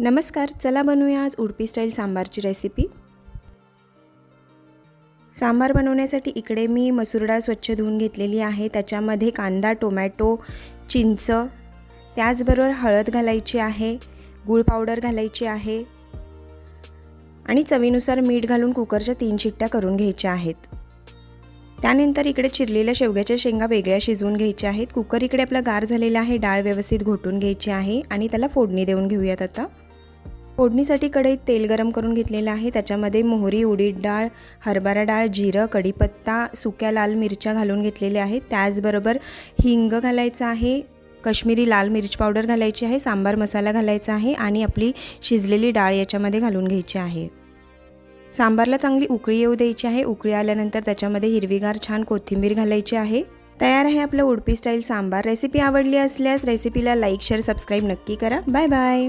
नमस्कार चला बनवूया आज उडपी स्टाईल सांबारची रेसिपी सांबार बनवण्यासाठी इकडे मी मसूर डाळ स्वच्छ धुवून घेतलेली आहे. त्याच्यामध्ये कांदा टोमॅटो चिंच त्याचबरोबर हळद घालायची आहे गूळ पावडर घालायची आहे आणि चवीनुसार मीठ घालून कुकरच्या तीन शिट्ट्या करून घ्यायच्या आहेत. त्यानंतर इकडे चिरलेल्या शेवग्याच्या शेंगा वेगळ्या शिजवून घ्यायच्या आहेत. कुकर इकडे आपला गार झालेला आहे. डाळ व्यवस्थित घोटून घ्यायची आहे आणि त्याला फोडणी देऊन घेऊयात आता. फोडणीसाठी कढईत तेल गरम करून घेतलेलं आहे. त्याच्यामध्ये मोहरी उडीद डाळ हरभरा डाळ जिरं कढीपत्ता सुक्या लाल मिरच्या घालून घेतलेल्या आहेत. त्याचबरोबर हिंग घालायचं आहे कश्मीरी लाल मिरच पावडर घालायची आहे सांबार मसाला घालायचा आहे आणि आपली शिजलेली डाळ याच्यामध्ये घालून घ्यायची आहे. सांबारला चांगली उकळी येऊ द्यायची आहे. उकळी आल्यानंतर त्याच्यामध्ये हिरवीगार छान कोथिंबीर घालायची आहे. तयार आहे आपलं उडपी स्टाईल सांबार. रेसिपी आवडली असल्यास रेसिपीला लाईक शेअर सबस्क्राईब नक्की करा. Bye bye.